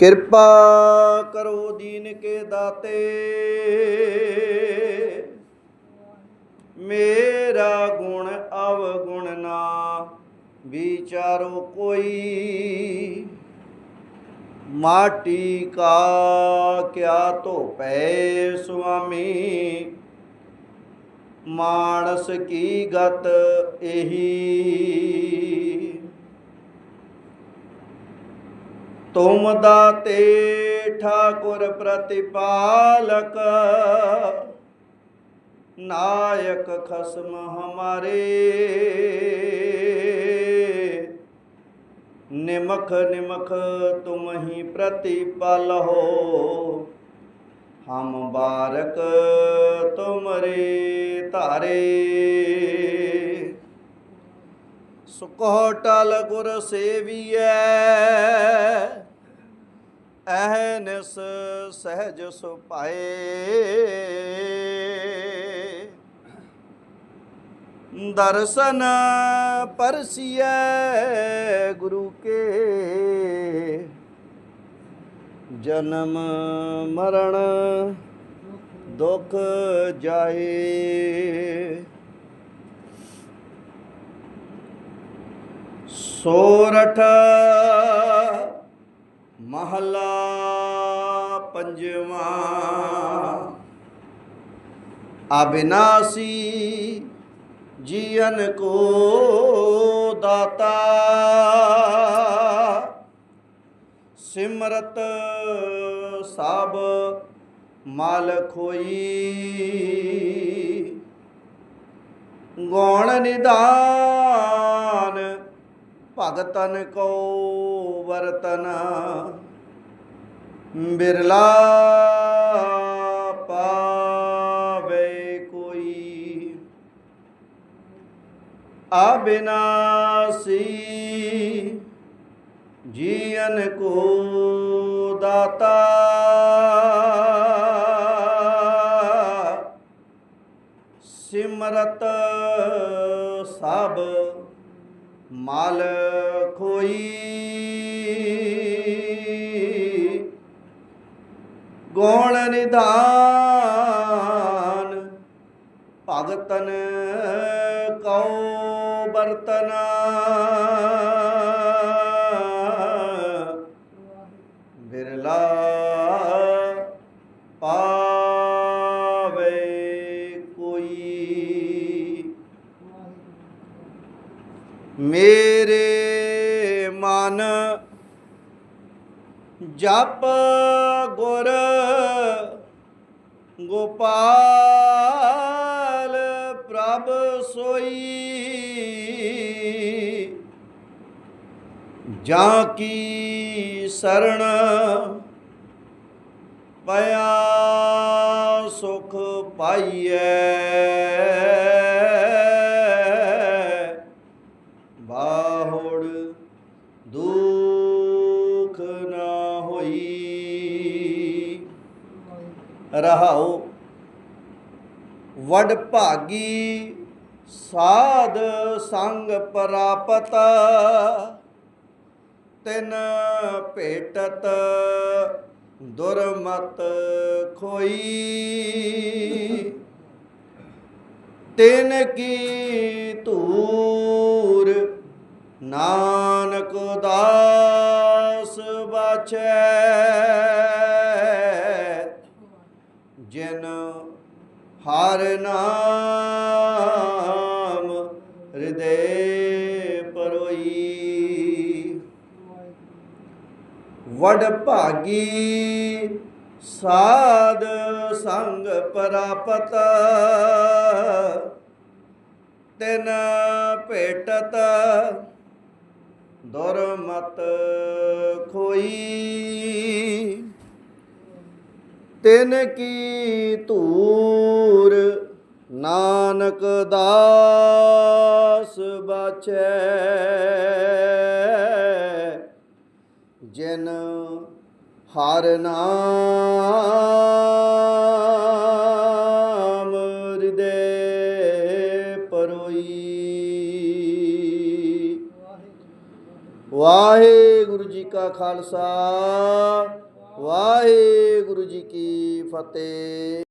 ਕਿਰਪਾ ਕਰੋ ਦੀਨ ਕੇ ਦਾਤੇ। ਮੇਰਾ ਗੁਣ ਅਵਗੁਣ ਨਾ, ਵਿਚਾਰੋ ਕੋਈ। ਮਾਟੀ ਕਾ ਕਿਆ ਧੋਪੈ ਸੁਆਮੀ। ਮਾਨਸ ਕੀ ਗਤ ਇਹੀ। ਤੁਮ ਦਾਤੇ ਠਾਕੁਰ ਪ੍ਰਤਿਪਾਲਕ, ਨਾਇਕ ਖਸਮ ਹਮਾਰੇ। ਨਿਮਖ ਨਿਮਖ ਤੁਮ ਹੀ ਪ੍ਰਤਿਪਾਲਹੁ ਹਮ ਬਾਰਕ ਤੁਮਰੇ ਧਾਰੇ। ਕੋਟਲ ਟਲ ਗੁਰ ਸੇਵੀਐ। ਅਹਨਿਸ ਸਹਿਜ ਸੁਪਾਏ ਦਰਸ਼ਨ ਪਰਸੀਐ ਗੁਰੂ ਕੇ। ਜਨਮ ਮਰਨ ਦੁਖ ਜਾਏ। ਸੋਰਠ ਮਹਲਾ ਪੰਜਵਾ। ਅਬਿਨਾਸੀ ਜੀਵਨ ਕੋ ਦਾਤਾ। ਸਿਮਰਤ ਸਭ ਮਾਲਕ ਹੋਈ। ਗੌਣ ਨਿਦਾਨ ਭਗਤਨ ਕੋ ਵਰਤਨ। ਬਿਰਲਾ ਪਾਵੇ ਕੋਈ। ਅਬਿਨਾਸੀ ਜੀਵਨ ਕੋ ਦਾਤਾ। ਸਿਮਰਤ ਸਭ ਮਲ ਖੋਈ। ਗੋਣ ਨਿਦਾਨ ਭਗਤਨ ਕਉ ਬਰਤਨਾ। ਮੇਰੇ ਮਨ ਜਪ ਗੁਰ ਗੋਪਾਲ ਪ੍ਰਭ ਸੋਈ। ਜਾਂ ਕੀ ਸਰਣ ਪਿਆ ਸੁਖ ਪਾਈਐ? ਹੋਈ। ਰਹਾਉ। ਵਡ ਭਾਗੀ ਸਾਧ ਸੰਗ ਪ੍ਰਾਪਤ। ਤਿਨ ਭੇਟਤ ਦੁਰਮਤ ਖੋਈ। ਤਿਨ ਕੀ ਧੂਰ ਨਾਨਕ ਦਾਸ ਬਾਛੈ ਹਰ ਨਾਮ ਹਿਰਦੇ ਪਰੋਈ। ਵਡ ਭਾਗੀ ਸਾਧ ਸੰਗ ਪ੍ਰਾਪਤ ਤਿਨ ਭੇਟਤ ਦੁਰਮਤ ਖੋਈ। ਤਿਨ ਕੀ ਧੂਰ ਨਾਨਕ ਦਾਸ ਬਾਛੈ। ਜਿਨ ਹਰ ਨਾਮ ਹਿਰਦੇ ਪਰੋਈ। ਵਾਹਿਗੁਰੂ ਜੀ ਕਾ ਖਾਲਸਾ। ਵਾਹਿਗੁਰੂ ਜੀ ਕੀ ਫਤਿਹ।